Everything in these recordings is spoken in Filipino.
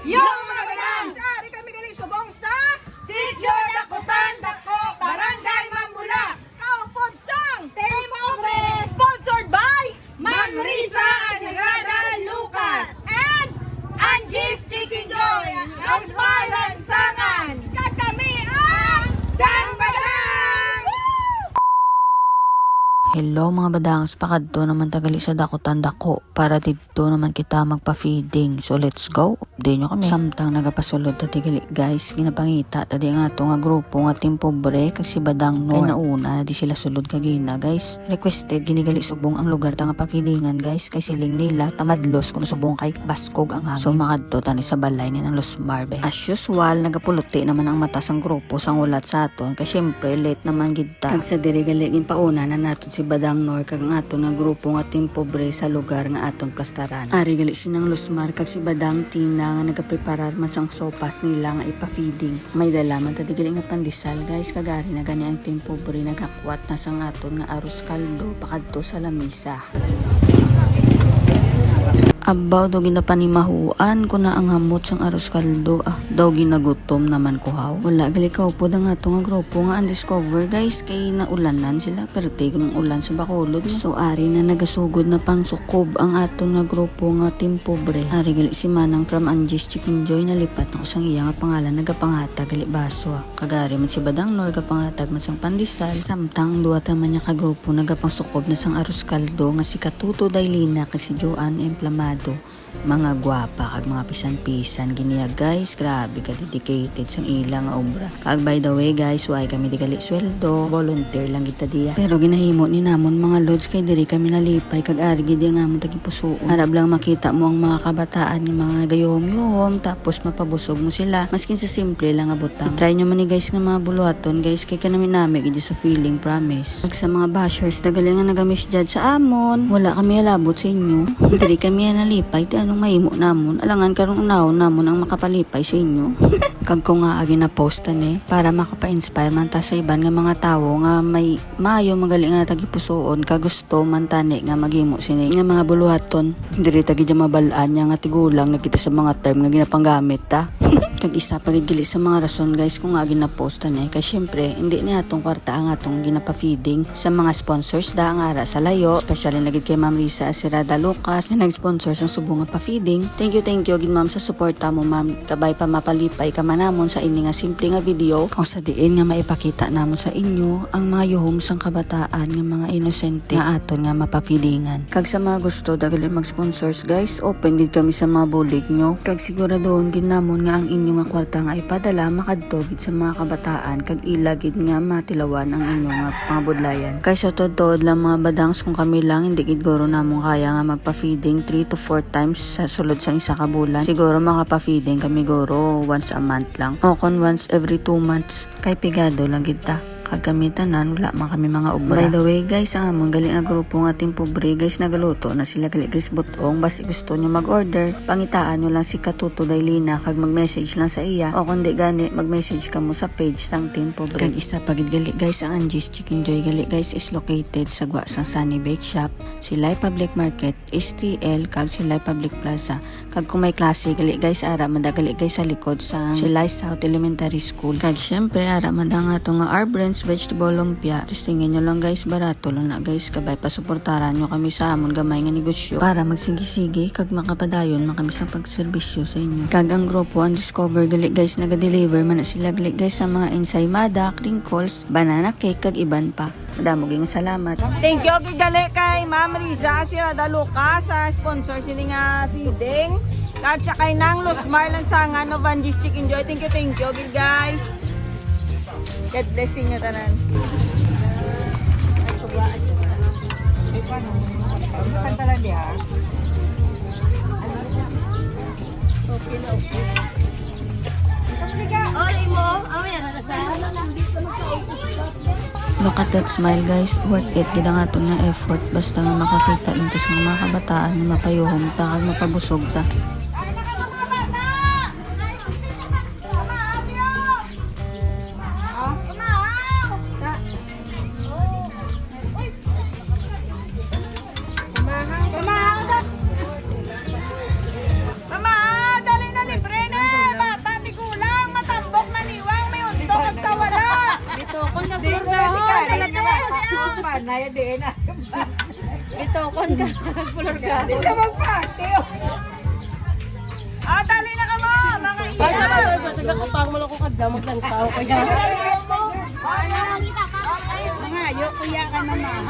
Yung Badangs, pakadto naman tagali sa dakotan dako para dito naman kita magpa-feeding. So let's go. Update nyo kami. Samtang nagapasulod ta tigali guys, ginapangita tadi nga to nga grupo nga team pobre kag si Badang no. Kay nauna na di sila sulod kagina guys. Requested ginigali subong ang lugar ta nga pa-feedingan guys kay siling nila tamadlos kung subong kay baskog ang hangin. So makadto tani sa balay ni ng Los Marbe. As usual, nagapuluti naman ang mata sang grupo sang ulat sa aton kay syempre late naman gid ta. Kag sa diri gali pauna na naton si Badang Nor kag ang aton nga grupo nga team pobre sa lugar nga aton plastaran. Ari gali sinang Losmar kag si Badang Tina nga nagapreparar man sang sopas nila nga ipa-feeding. May dala man tadi gali nga pandesal guys kag ari na gani ang team pobre nagakwat na sang aton nga arroz kaldo pakadto sa lamisa. Abaw daw ginapanimahuan ko na ang hamot sang aros kaldo. Ah daw ginagutom naman ko haw. Wala gali ka da nga to nga grupo nga undiscover guys. Kay naulanan sila. Perti ng ulan sa bakulod so ari na nagasugod na pang sukob ang aton nga grupo nga team pobre. Ari gali si Manang from Angie's Chicken Joy nalipat na sang iya nga pangalan nagapangata gali baso ah. Kagari man si Badang Nor kapangatag man sang pandesal. Samtang duwa ta man niya ka grupo nagapang sukob na sang aros kaldo nga si Katuto Dailina kag si Joanne santo mga gwapa kag mga pisan-pisan. Giniya guys grabe ka dedicated sang ilang nga obra. Kag by the way guys why kami di gali sweldo? Volunteer lang kita diya. Pero ginahimo ni namon mga lods kay diri kami nalipay. Kag ari gid nga mo tagi pusoon harap lang makita mo ang mga kabataan ng mga gayom-yom tapos mapabusog mo sila. Maskin sa simple lang nga butang. Try nyo man ni guys nga mga buluhaton guys kay kanami nami gid sa feeling promise. Kag sa mga bashers dagali nga nagamisjudge sa amon. Wala kami alabot sa inyo. Diri kami nalipay anong mahimo namon? Alangan karong unaw namon ang makapalipay sa inyo. Kag ko nga agi na postan eh para makapa-inspire man ta sa iban nga mga tawo nga may maayo magaling nga tagipusoon kag gusto man tani nga maghimo sini nga mga buluhaton. Diri tagi mabalaan nga tigulang nakita sa mga term nga ginapanggamit ta kag isa pagid gali sa mga rason guys kung nga ginapostan eh kay syempre hindi ni atong kwarta ang atong ginapa-feeding sa mga sponsors. Da nga ara sa layo especially nagid kay Ma'am Risa Asirada Lucas na nag-sponsor sa subong pa-feeding thank you thank you gid ma'am sa suporta mo ma'am. Kabay pa mapalipay ka manamon sa ini nga simple nga video. Kung sa diin nga maipakita namon sa inyo ang mga yuhom sang kabataan nga mga inosente nga aton nga mapapidingan kag sa mga gusto dagali mag-sponsors guys open gid kami sa mga bulig nyo. Kag siguradohon gid namon nga ang inyo nga kwarta nga ipadala makadto gid sa mga kabataan kag ila gid nga matilawan ang inyo nga mga budlayan. Kay sa tod lang mga badangs kung kami lang hindi gid guro namon kaya nga magpa-feeding 3 to 4 times sa sulod sa isa ka bulan. Siguro makapa-feeding kami guro once a month lang. O kon once every 2 months. Kay pigado lang gid ta kagamitan wala man kami mga obra. By the way guys, ang among galing nga grupo nga team pobre guys nagaluto na sila gali guys butong basi gusto nyo mag-order, pangitaan nyo lang si Katuto Dailina kag mag-message lang sa iya o kundi gani mag-message ka mo sa page sang team pobre. Kag isa pagid gali guys ang Angie's Chicken Joy gali guys is located sa gwa sang Sunny Bake Shop, Silay Public Market, STL kag Silay Public Plaza. Kag kung may klase gali guys ara madagali guys sa likod sa Silay South Elementary School. Kag syempre ara manda nga to nga our brands vegetable lumpia. Tapos tingin nyo lang guys barato lang na guys kabay pasuportaran nyo kami sa amon gamay nga negosyo para magsigi-sige kag makapadayon man kami sa pagserbisyo sa inyo. Kag ang grupo ang discover gali guys naga-deliver man sila gali guys sa mga ensaymada, crinkles, banana cake kag iban pa. Madamo ging salamat. Thank you gid gali kay Ma'am Riza Sirada Lucas sa sponsor sini nga feeding. Kag sa kay nang Los Marlan Sangan of Angie's Chicken Joy. Thank you, thank you gid guys. God bless inyo tanan. Olay mo, amaya na sa Look at that smile guys, worth it gid ang aton nga effort basta nga makakita lang ta sa mga kabataan nga mapayuhom ta kag mapabusog ta. Ka. Pulor ka. Di ka magpati. Ah, dali na ka mo, mga iya. Basta ba, basta ko pang malo ko kadamot lang tao kaya. Mga ayo, kuya ka naman.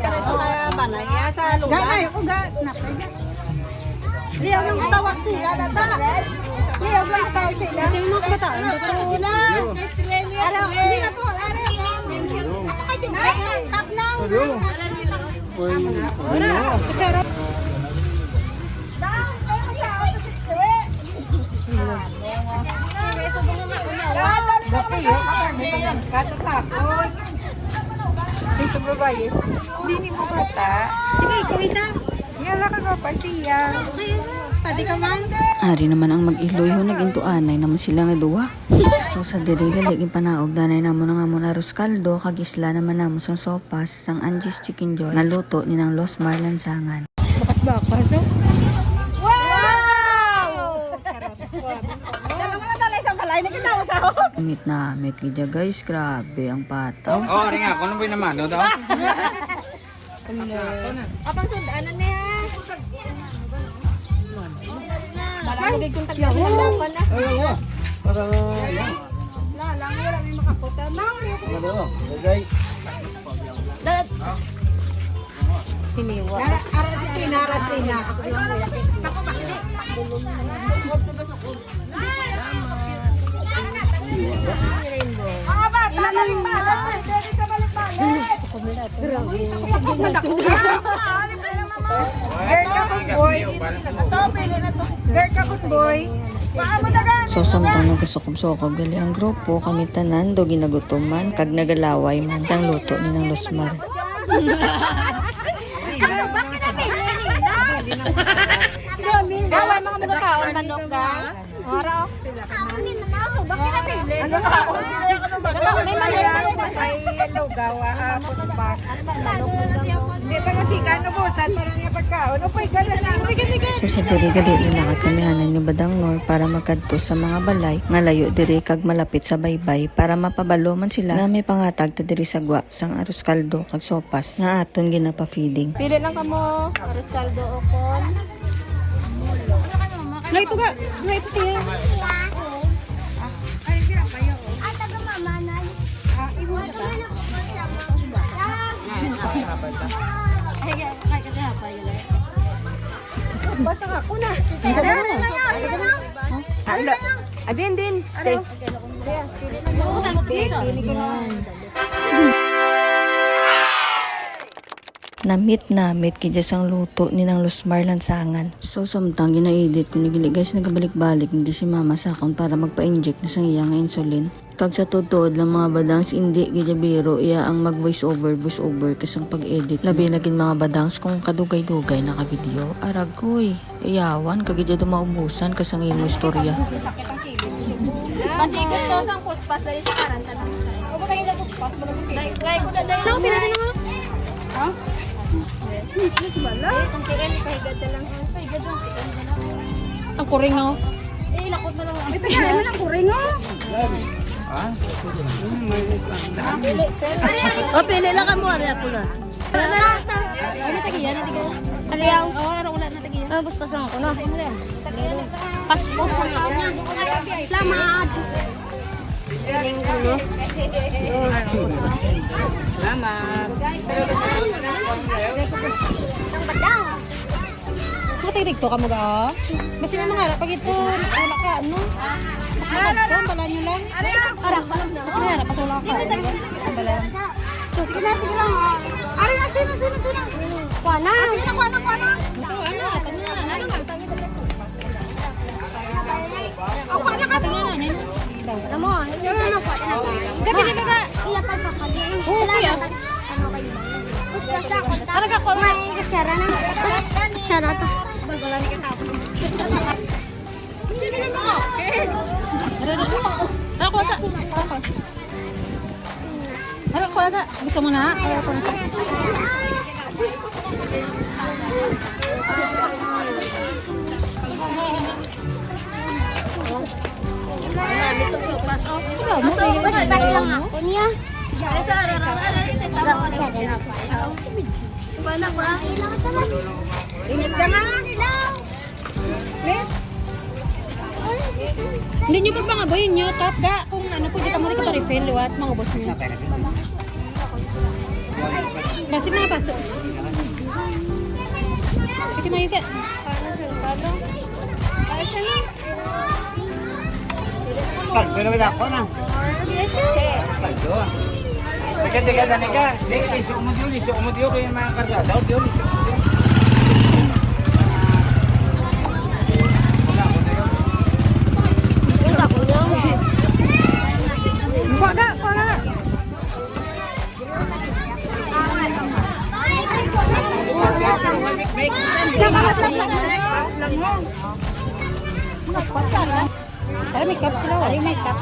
Kareso kaya banaya sa lugar. Ganay ko ga napay. Liyog lang katawag sila data. Liyog lang katawag sila. Sino mo kataan? Sila. Ara, hindi na to. Ara. Ay, tap na. Ora, kutsara. Dang, kayo sa auto si Kwe. Gapi yo, katakot. Dito babae. Hindi mo bata. Sige, kawita. Yala ka pa siya. Pwede ka man. Ari naman ang mag-iloy ho naginto anay naman sila nga duwa. So sa diri galigin panaog danay namo nga muna arroz kaldo kag isla naman namo sang sopas sang Angie's Chicken Joy nga luto ni nang Los Marlan Sangan. Bakas-bakas, oh. Wow! Dala mo na talay sa balay na kita sa ho. Meet na meet gidya guys, grabe ang pataw. Oh, ringa, kuno ba naman, no daw? Apang sundanan na yan. Malamagay kong taglawan pa na. Para Lalang wala may makaputa. Nang ano, bagay. Siniwa. Ara ara si Tina, ara si Tina. Mga bata, balik-balik. Pwede sa balik-balik. Girl ka kun boy. Ito, pili na to. Girl ka kun boy. So samtang nagkasukob-sukob gali ang grupo kami tanan do ginagutuman kag nagalaway man sang luto ni nang Los Mar. Bakit na pili nila? Gaway mga magkakaon manok ka. Ora. Bakit na pili? Ano ka? May manok. Ay, hello, gawa. Hapon pa. Hindi na. So sa diri gali nilakad kami hanan ni Badang Nor para makadto sa mga balay nga layo diri kag malapit sa baybay para mapabalo man sila nga may pangatag ta diri sa gwa sang arroz kaldo kag sopas nga aton ginapa-feeding. Pili lang kamo. Aros kaldo o kon. Na ito ga. Na ito siya. Basta ka, kuna. Ano na Alo. Adin din. Ano? Namit namit kidya sang luto ni nang Los Marlan Sangan. So samtang gina-edit ko ni guys nagabalik-balik hindi si mama sa akon para magpa-inject na sang iya nga insulin. Kag sa totoo lang mga badangs hindi gidya biro iya ang mag voice over voice over kasang pag-edit. Labi na gin mga badangs kung kadugay-dugay na ka video. Arag koy. Iyawan kag gidya dumaubusan kasang imo istorya. Kasi gusto sang puspas dali sa karanta na. Ba kayo na puspas? Kaya ko na dahil. Saan pila din ako? Ha? Ano si Bala? Ang kiran, pahigad na lang. Pahigad lang. Ang kuring na Eh, lakot na lang. Ito nga, ano lang kuring o. Ha? O, pili lang ka mo. Ano yan pula? Ano na? Ano tagiyan? Ano yan? Oo, ano ulat na tagiyan? Ano, buspasan ako na. Paspos na ako niya. Salamat! Piling ko, no? Salamat. Ang badang! Matitig to ka mo ga? Basta may mga harap pag ito, wala ka, ano? Ko, bala nyo lang. Harap, basta may harap, wala ka. Bala. Sige na, sige lang. Na, sino, sino, sino? Kuana. Sige na, kuana, kuana. Kuana, tanya na, ano ka? Ako, kuana ka to. Ano mo? Ano mo? Gabi na ka. Iya pa sa kanya. Oo. Ano? Gusto sa ako. Ano ka, kuya? May kasara na. Kasara to. Ka na mo. Ano ko ka? Ano ko ka? Gusto mo na? Ano ko na? Basta lang ako niya. Sa araw-araw. Ingat ka nga. Miss? Hindi nyo pagpangaboy nyo, tap ga. Kung ano, pwede ka mo rin refill, what, mga boss nyo. Basi mga baso. Sige na yun Pero wala ko na. Kaldo. Teka, teka, teka, teka. Teka, iso mo yun, iso mo yun, kaya mga kargada. Yun, iso mo yun. Tara, may cup sila. Tara, may cup.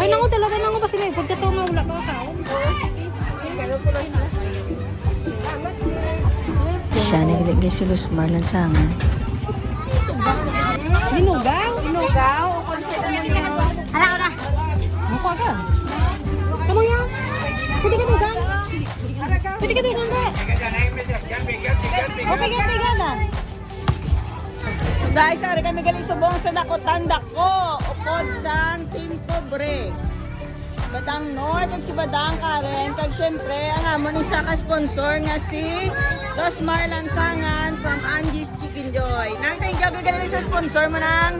Ay, nango talaga, nango ba sila? Pagka ito, mawala pa ka. Siya nagiligay si Luz Marlan Sangan. Dinugaw? Inugaw. Hala, hala. Mukha ka. Kamu yan? Pwede ka dugang? Pwede ka dugang ba? Okay, okay, gana. So guys, ari kami galing subong sa Dakotan Dako. Upod San Team Pobre. Badang North, kag si Badang Karen, kag syempre, ang amon isa ka sponsor nga si Rosmar Lansangan from Angie's Chicken Joy. Nang thank you galing sa sponsor mo nang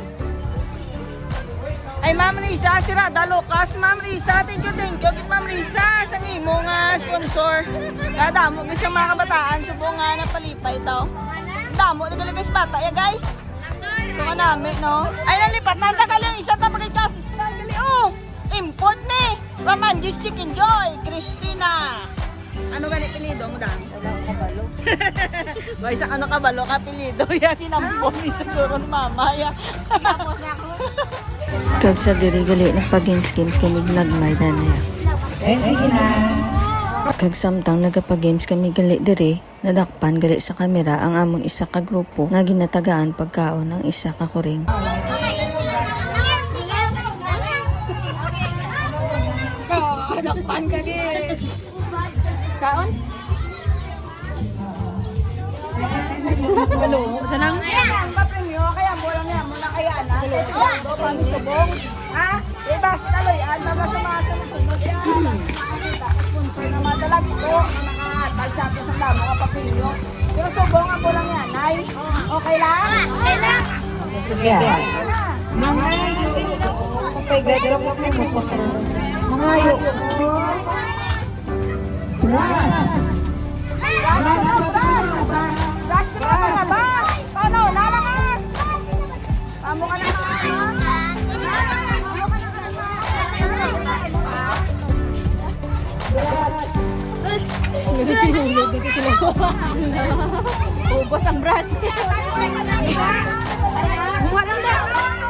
ay Ma'am Risa, si Rada Lucas. Ma'am Risa, thank you, thank you. Ma'am Risa, sa imo nga sponsor. Kada mo, gusto mga kabataan, subo nga na palipay to. Damo, nagalag guys bata, ya guys. So ka namin, no? Ay, nalipat, nanda ka lang, isa tapos kay Cassis. Gali, oh! Import ni! From Angie's Chicken Joy, Christina. Ano gani pilido mo dang? Wala ko kabalo. Bay sa ano kabalo ka pilido ya kinampon ni siguro ni mama ya. Kag sa diri gali nagpa-games-games kami nagmay na niya. Kag samtang nagapa-games kami gali diri, nadakpan gali sa kamera ang among isa ka grupo nga ginatagaan pagkaon ng isa ka kuring. Nakpan ka. Kaon? Halo, sanang? Papremyo, kaya mo lang yan, muna kaya na. Ito, pang subong. Ha? Diba, taloyan, mga sumasunod yan. Sponsor na madalag ko, na nakahatag sa atin sa damo ka papremyo. Pero subong ako lang yan, ay. Okay lang? Okay lang. Mga kapay gagawin mo mo ko. Mga ayo. Gagawin sila ulo, gagawin sila. Ubos ang brush. Buka lang na!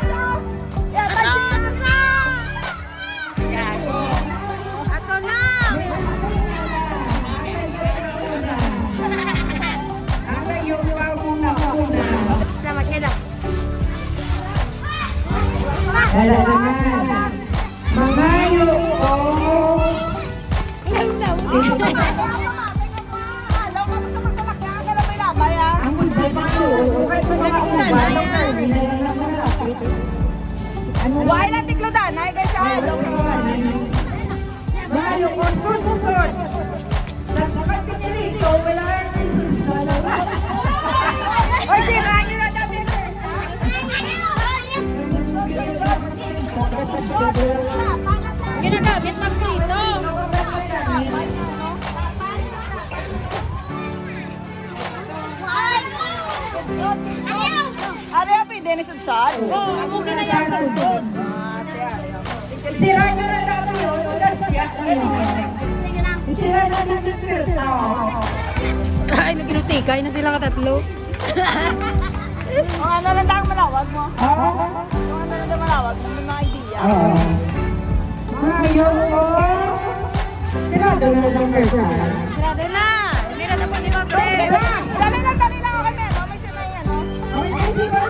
Ginagamit magprito. Ari api Dennis Udsal. Oo, amo ginayang sa usod. Sira niyo na dami yun. Sira na dami Ay, naginutikay na sila katatlo. Kung ano lang lang malawag mo. Kung lang malawag may mga idea. Grabe na. Hindi na dapat di ba, pre? Dali lang, dali lang ako kami. Ano, may sinay, ano? Kapag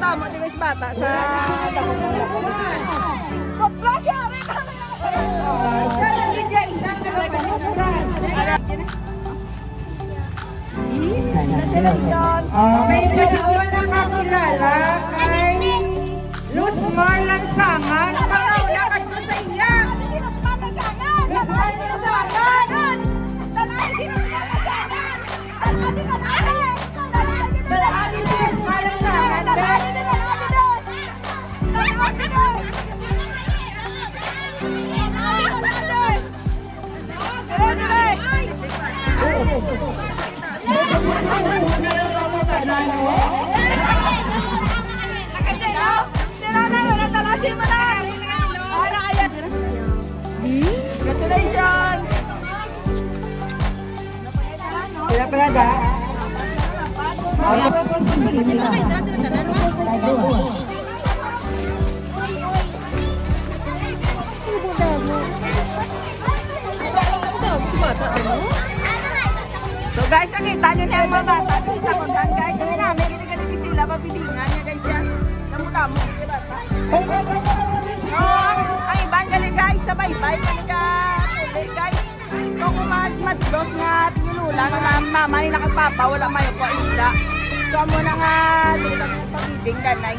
tama, di guys, bata. Sa yari ka. Okay, panawa na kakilala kay Luz Marlan Sangan. Congratulations! Kaya pala? So guys, nakita nyo na yung mga bata. Kita ko dyan guys. Hindi namin, ginigalit sila. Papilingan niya guys yan. Namu-tamo. Diba? So, ang ibang galing guys. Sabay-bay. Talaga. Ulit guys. So kung mas matlos nga tinulula na mama ni nakapapa, wala mayo po isla. So amo na nga lulang pabibing ganay.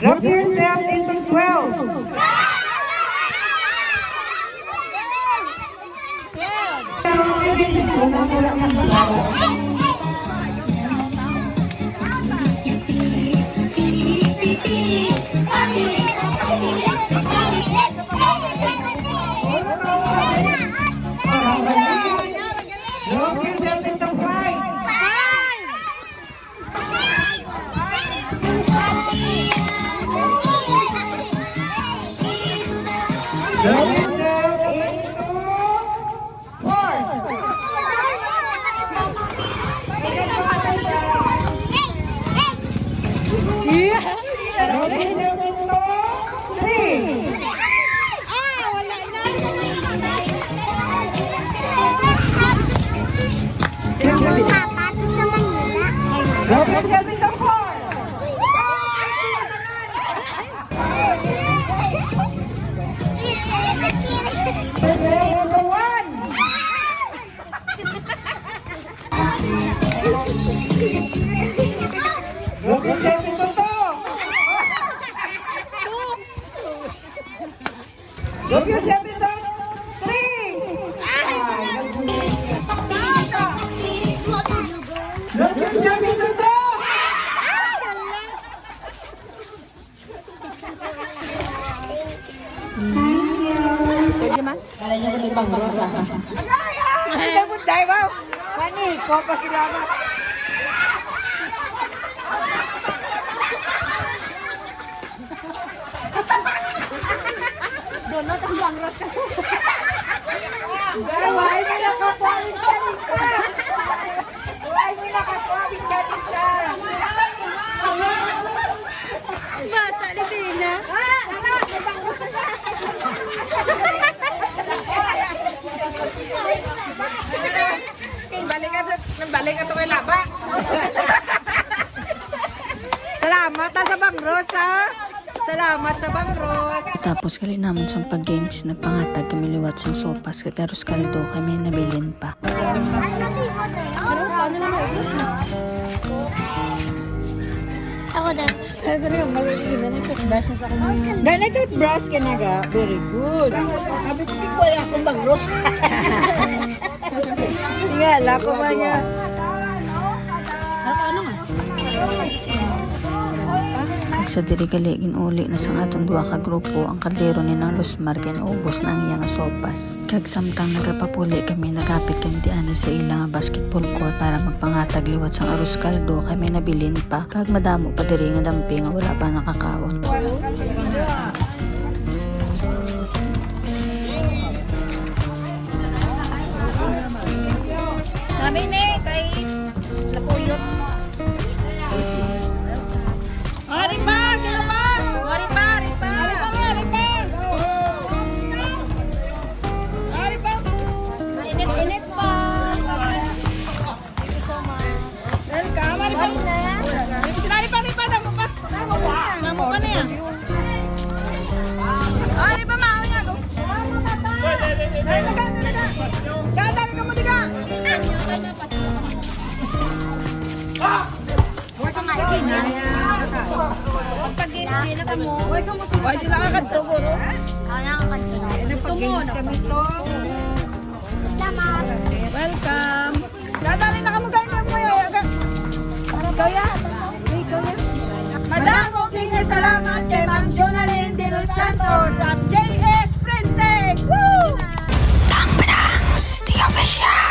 Drop yourself into 12. Thank you. Maniko pa sila ba? Doon na, tanglang ras ka. Gaway mo nakakuwalin ka dito. Gaway mo nakakuwalin ka dito. Bata ni Tina. Balik ka, balik ka to kay Laba. Salamat ha sa Bangros ha. Salamat sa Bangros. Tapos gali namon sa pag-games, nagpangatag kami liwat sa sopas kag aros kaldo kami nabilin pa. Ako na. Pero yung maliit na nag-toothbrush na sa kanya. Dahil nag-toothbrush ka na ga, very good. Sige, lako ba niya? Ano ka ano nga? Sa diri galigin uli na sang atong duha ka grupo ang kaldero ni nang Losmar kay naubos na ang iyang sopas. Kag samtang nagapapuli kami nagapit kami di ani sa nga basketball court para magpangatag liwat sang arroz kaldo kay may nabilin pa. Kag madamo pa diri nga dampi nga wala pa nakakaon. Sabi ni, kay. Welcome, ari pa. Ari pa, ari pa, damo pa. Damo pa na yan. Ari pa, mao niya. Dali ka, dali ka. Dali ka mo diga. Pagpag-game na ka mo. Why sila ka kadto bro? Ah, nakakanto na. Pag-games kami to. Salamat. Welcome. Dadali na ka mo mo yo. Kaya. Madam, okay na salamat kay Ma'am Jonalyn De Los Santos ang JS Printing. Woo! Tang Badang, the official.